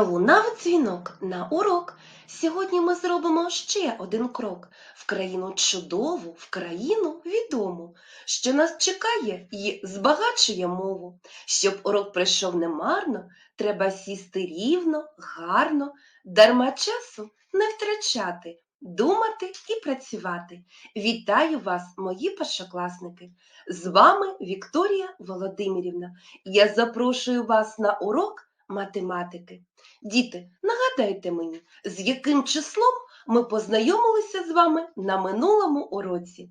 Пролунав дзвінок на урок. Сьогодні ми зробимо ще один крок в країну чудову, в країну відому, що нас чекає і збагачує мову. Щоб урок пройшов немарно, треба сісти рівно, гарно, дарма часу не втрачати, думати і працювати. Вітаю вас, мої першокласники! З вами Вікторія Володимирівна. Я запрошую вас на урок математики. Діти, нагадайте мені, з яким числом ми познайомилися з вами на минулому уроці?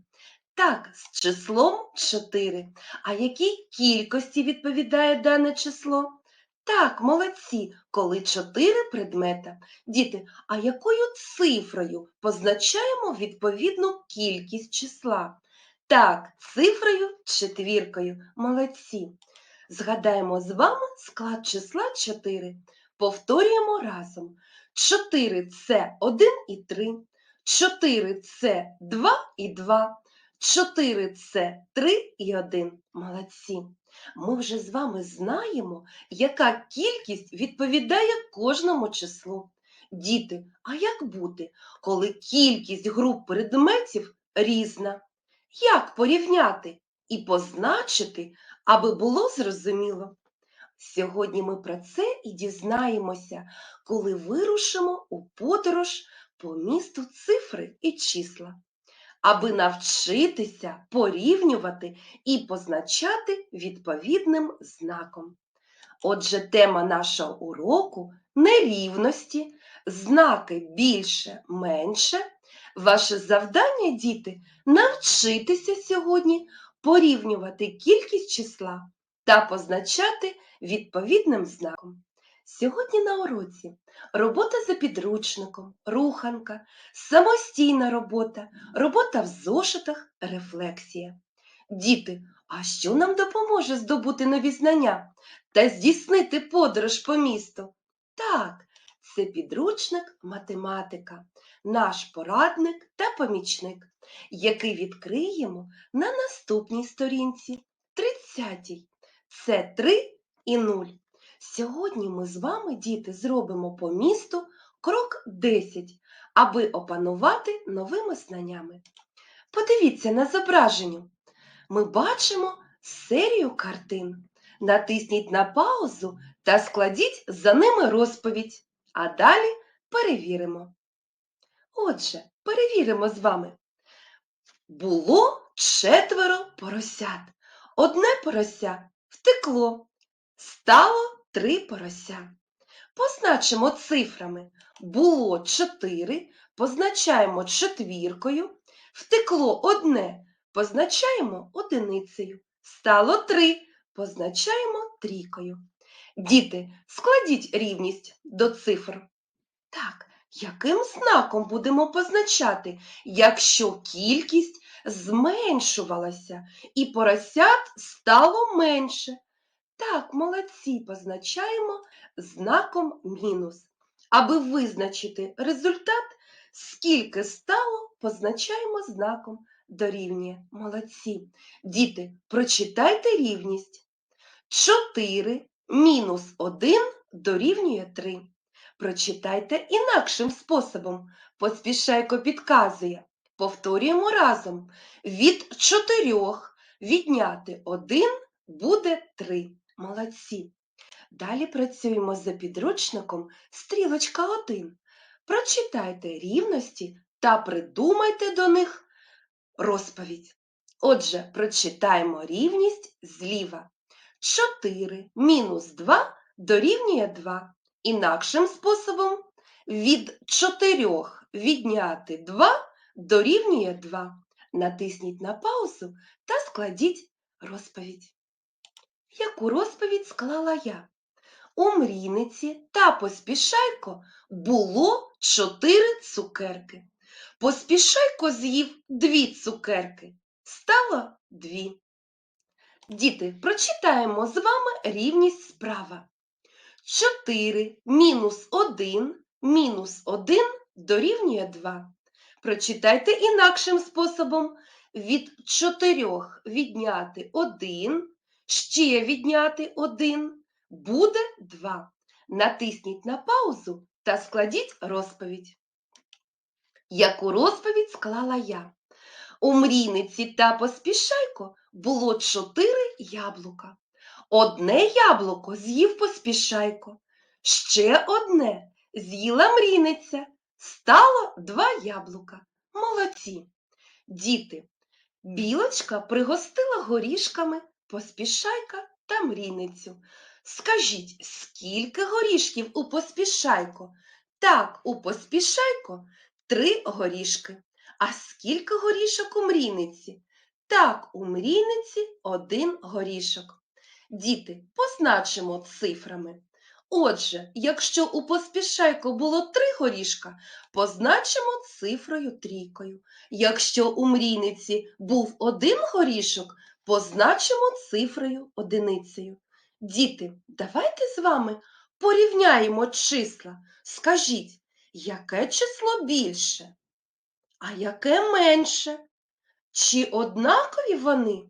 Так, з числом 4. А якій кількості відповідає дане число? Так, молодці, коли 4 предмета. Діти, а якою цифрою позначаємо відповідну кількість числа? Так, цифрою четвіркою. Молодці. Згадаємо з вами склад числа 4. Повторюємо разом. 4 це 1 і 3. 4 це 2 і 2. 4 це 3 і 1. Молодці. Ми вже з вами знаємо, яка кількість відповідає кожному числу. Діти, а як бути, коли кількість груп предметів різна? Як порівняти і позначити, аби було зрозуміло? Сьогодні ми про це і дізнаємося, коли вирушимо у подорож по місту цифри і числа, аби навчитися порівнювати і позначати відповідним знаком. Отже, тема нашого уроку нерівності, знаки більше, менше. Ваше завдання, діти, навчитися сьогодні порівнювати кількість числа та позначати відповідним знаком. Сьогодні на уроці робота за підручником, руханка, самостійна робота, робота в зошитах, рефлексія. Діти, а що нам допоможе здобути нові знання та здійснити подорож по місту? Так, це підручник математика, наш порадник та помічник, який відкриємо на наступній сторінці 30. Це 3 і 0. Сьогодні ми з вами, діти, зробимо по місту крок 10, аби опанувати новими знаннями. Подивіться на зображенню. Ми бачимо серію картин. Натисніть на паузу та складіть за ними розповідь, а далі перевіримо. Отже, перевіримо з вами. Було четверо поросят. Одне порося втекло. Стало три порося. Позначимо цифрами. Було чотири, позначаємо четвіркою. Втекло одне, позначаємо одиницею. Стало три, позначаємо трійкою. Діти, складіть рівність до цифр. Так, яким знаком будемо позначати, якщо кількість зменшувалася і поросят стало менше? Так, молодці, позначаємо знаком мінус. Аби визначити результат, скільки стало, позначаємо знаком дорівнює. Молодці. Діти, прочитайте рівність. 4 мінус 1 дорівнює 3. Прочитайте інакшим способом. Поспішайко підказує. Повторюємо разом. Від 4 відняти 1 буде 3. Молодці. Далі працюємо за підручником стрілочка 1. Прочитайте рівності та придумайте до них розповідь. Отже, прочитаємо рівність зліва. 4 мінус 2 дорівнює 2. Інакшим способом від 4 відняти 2 дорівнює 2. Натисніть на паузу та складіть розповідь. Яку розповідь склала я? У мрійниці та поспішайко було 4 цукерки. Поспішайко з'їв дві цукерки. Стало дві. Діти, прочитаємо з вами рівність справа. 4 мінус 1 мінус 1 дорівнює 2. Прочитайте інакшим способом. Від 4 відняти 1, ще відняти 1, буде 2. Натисніть на паузу та складіть розповідь. Яку розповідь склала я? У мрійниці та поспішайко було чотири яблука. Одне яблуко з'їв поспішайко, ще одне з'їла мрійниця. Стало два яблука. Молодці. Діти, білочка пригостила горішками поспішайка та мрійницю. Скажіть, скільки горішків у поспішайко? Так, у поспішайко три горішки. А скільки горішок у мрійниці? Так, у мрійниці один горішок. Діти, позначимо цифрами. Отже, якщо у поспішайко було три горішка, позначимо цифрою трійкою. Якщо у мрійниці був один горішок, позначимо цифрою одиницею. Діти, давайте з вами порівняємо числа. Скажіть, яке число більше, а яке менше? Чи однакові вони?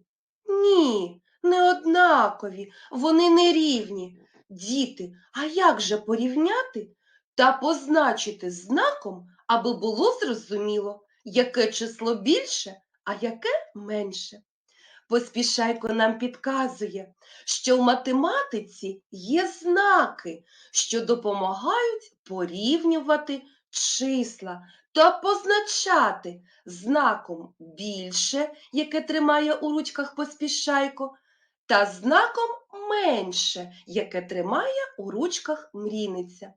Ні, не однакові, вони не рівні. Діти, а як же порівняти та позначити знаком, аби було зрозуміло, яке число більше, а яке менше? Поспішайко нам підказує, що в математиці є знаки, що допомагають порівнювати числа та позначати знаком більше, яке тримає у ручках поспішайко, та знаком менше, яке тримає у ручках мрійниця.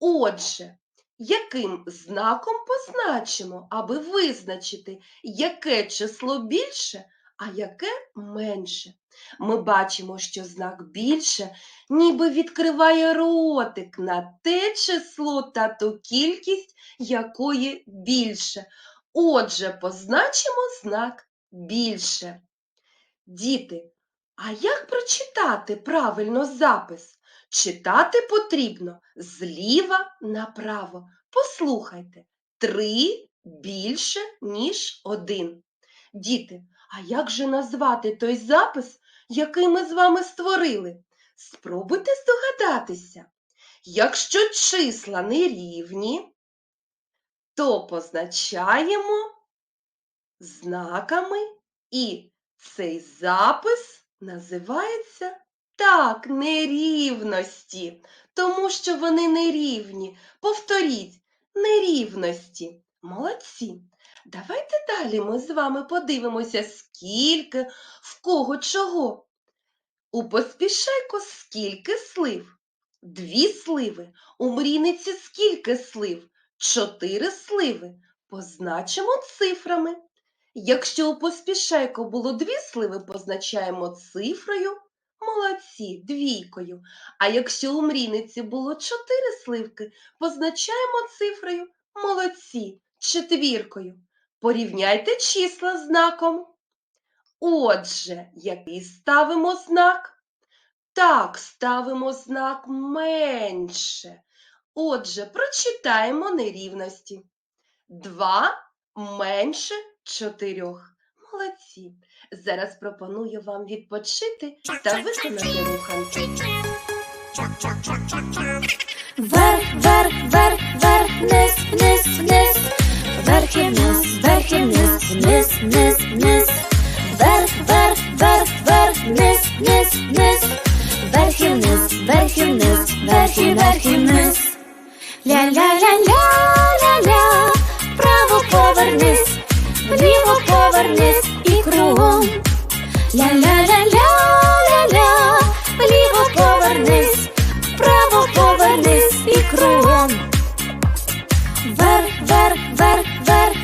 Отже, яким знаком позначимо, аби визначити, яке число більше, а яке менше? Ми бачимо, що знак більше ніби відкриває ротик на те число та ту кількість, якої більше. Отже, позначимо знак більше. Діти, а як прочитати правильно запис? Читати потрібно зліва направо. Послухайте, три більше, ніж один. Діти, а як же назвати той запис, який ми з вами створили? Спробуйте здогадатися. Якщо числа нерівні, то позначаємо знаками, і цей запис називається так, нерівності, тому що вони нерівні. Повторіть, нерівності. Молодці. Давайте далі ми з вами подивимося, скільки в кого чого. У поспішайко скільки слив? Дві сливи. У мрійниці скільки слив? Чотири сливи. Позначимо цифрами. Якщо у поспішайко було дві сливи, позначаємо цифрою молодці, двійкою. А якщо у мрійниці було чотири сливки, позначаємо цифрою молодці, четвіркою. Порівняйте числа знаком. Отже, який ставимо знак? Так, ставимо знак менше. Отже, прочитаємо нерівності. Два менше чотирьох. Молодці. Зараз пропоную вам відпочити та виконати руханки. Вверх, вверх, вверх, вверх, вниз, вниз, вниз, вверх і вниз, вниз, вниз, вниз, вверх, вверх, вверх, вверх, вниз, вниз, вниз, вверх і вниз, вверх і вниз, вверх і вверх і вниз. Ля-ля-ля-ля-ля-ля, вправо повернись, вліво повернись і кругом. Ля-ля-ля-ля-ля-ля, вліво повернись, вправо повернись і кругом. Вверх, вверх, вверх,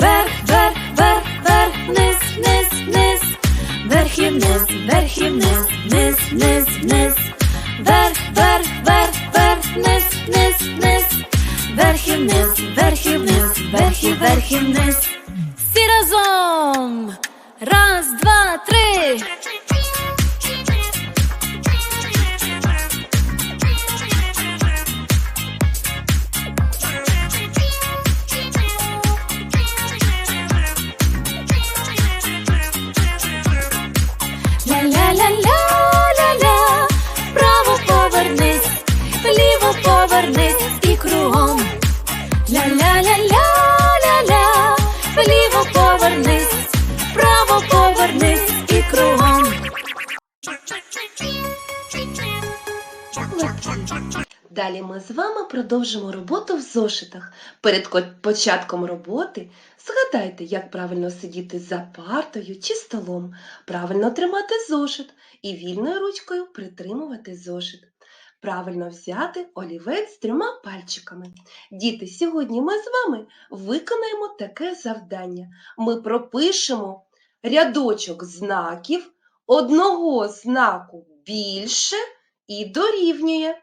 Вверх, вверх, вверх, вверх, вниз, вниз, вниз, вверх і вниз, вверх і вниз, вниз, вниз, вниз, вверх, вверх, вверх, вверх. вниз, вниз, вверх і вниз, вверх і вниз, вверх і вверх і вниз. Всі разом. Раз, два, три. Далі ми з вами продовжимо роботу в зошитах. Перед початком роботи згадайте, як правильно сидіти за партою чи столом, правильно тримати зошит і вільною ручкою притримувати зошит. Правильно взяти олівець з трьома пальчиками. Діти, сьогодні ми з вами виконаємо таке завдання. Ми пропишемо рядочок знаків, одного знаку більше і дорівнює.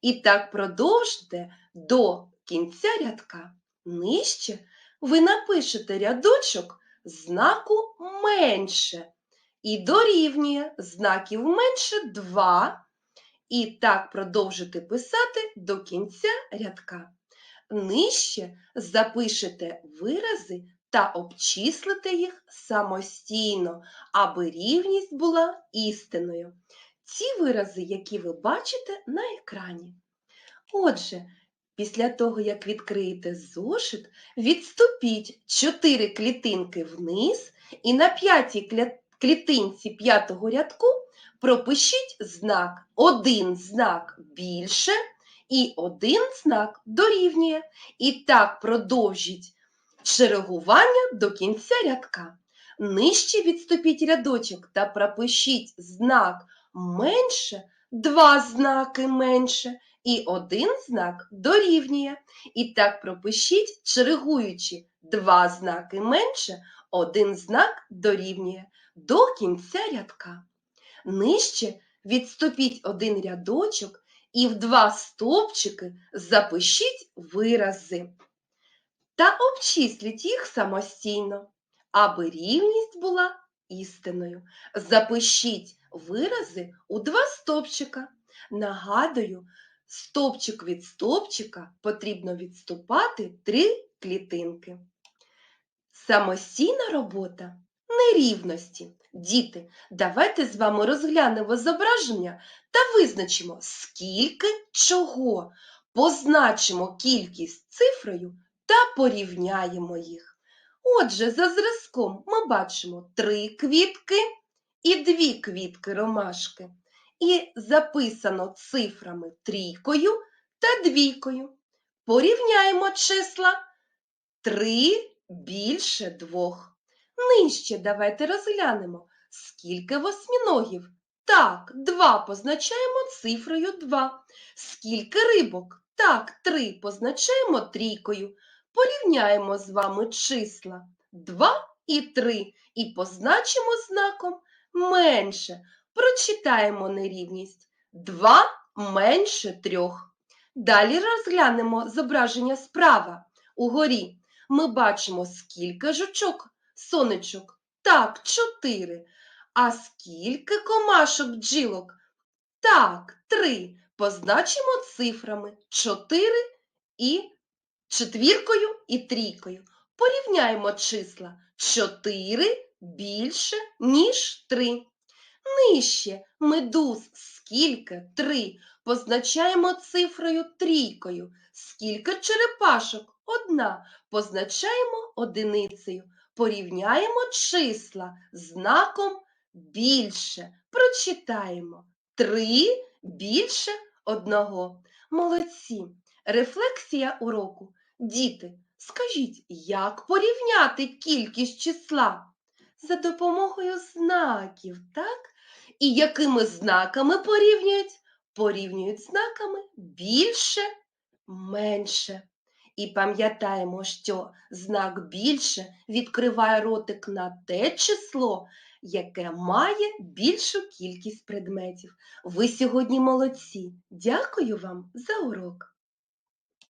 І так продовжте до кінця рядка. Нижче ви напишете рядочок знаку менше. І дорівнює знаків менше 2. І так продовжите писати до кінця рядка. Нижче запишете вирази та обчислите їх самостійно, аби рівність була істинною ці вирази, які ви бачите на екрані. Отже, після того, як відкриєте зошит, відступіть 4 клітинки вниз і на п'ятій клітинці п'ятого рядку пропишіть знак. Один знак більше і один знак дорівнює. І так продовжіть шерегування до кінця рядка. Нижче відступіть рядочок та пропишіть знак менше, два знаки менше і один знак дорівнює. І так пропишіть, чергуючи два знаки менше, один знак дорівнює до кінця рядка. Нижче відступіть один рядочок і в два стовпчики запишіть вирази та обчисліть їх самостійно, аби рівність була істиною. Запишіть вирази у два стовпчика. Нагадую, стовпчик від стовпчика потрібно відступати три клітинки. Самостійна робота нерівності. Діти, давайте з вами розглянемо зображення та визначимо, скільки чого. Позначимо кількість цифрою та порівняємо їх. Отже, за зразком ми бачимо три квітки і дві квітки ромашки. І записано цифрами трійкою та двійкою. Порівняємо числа. Три більше двох. Нижче давайте розглянемо, скільки восьміногів. Так, два позначаємо цифрою 2. Скільки рибок? Так, три позначаємо трійкою. Порівняємо з вами числа 2 і 3 і позначимо знаком менше. Прочитаємо нерівність 2 менше 3. Далі розглянемо зображення справа. Угорі ми бачимо, скільки жучок, сонечок. Так, 4. А скільки комашок бджілок? Так, 3. Позначимо цифрами 4 і четвіркою і трійкою. Порівняємо числа 4 більше, ніж 3. Нижче медуз скільки 3. Позначаємо цифрою трійкою. Скільки черепашок? Одна. Позначаємо одиницею. Порівняємо числа знаком більше. Прочитаємо 3 більше одного. Молодці. Рефлексія уроку. Діти, скажіть, як порівняти кількість числа? За допомогою знаків, так? І якими знаками порівнюють? Порівнюють знаками більше, менше. І пам'ятаємо, що знак більше відкриває ротик на те число, яке має більшу кількість предметів. Ви сьогодні молодці. Дякую вам за урок.